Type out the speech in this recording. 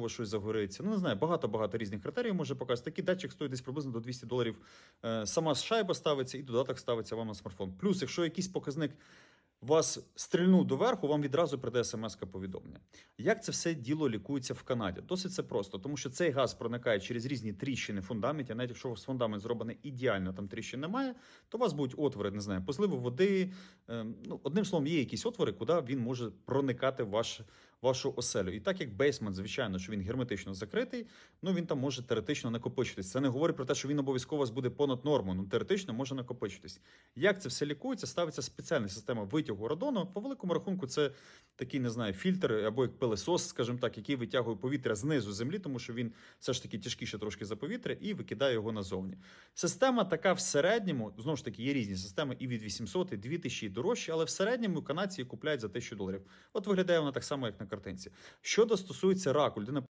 у вас щось загориться. Ну, не знаю, багато-багато різних критеріїв може показати. Такий датчик стоїть десь приблизно до 200 доларів. Е, Сама шайба ставиться і додаток ставиться вам на смартфон. Плюс, якщо якийсь показник вас стрільнув доверху, вам відразу прийде смс-повідомлення. Як це все діло лікується в Канаді? Досить це просто, тому що цей газ проникає через різні тріщини в фундаменті. Навіть якщо у вас фундамент зроблений ідеально, там тріщин немає, то у вас будуть отвори, не знаю, по зливу води. е, Ну, одним словом, є якісь отвори, куди він може проникати в ваш, вашу оселю. І так як бейсмент, звичайно, що він герметично закритий, ну він там може теоретично накопичитись. Це не говорить про те, що він обов'язково вас буде понад норму. Ну теоретично може накопичитись. Як це все лікується? Ставиться спеціальна система витягу радону. По великому рахунку, це такий, не знаю, фільтр або як пилесос, скажімо так, який витягує повітря знизу землі, тому що він все ж таки тяжкіше трошки за повітря і викидає його назовні. Система така в середньому, знову ж таки, є різні системи і від 800, і 2000 і дорожчі, але в середньому канадці її купляють за 1000 доларів. От виглядає вона так само, як на картинці. Що стосується раку, людина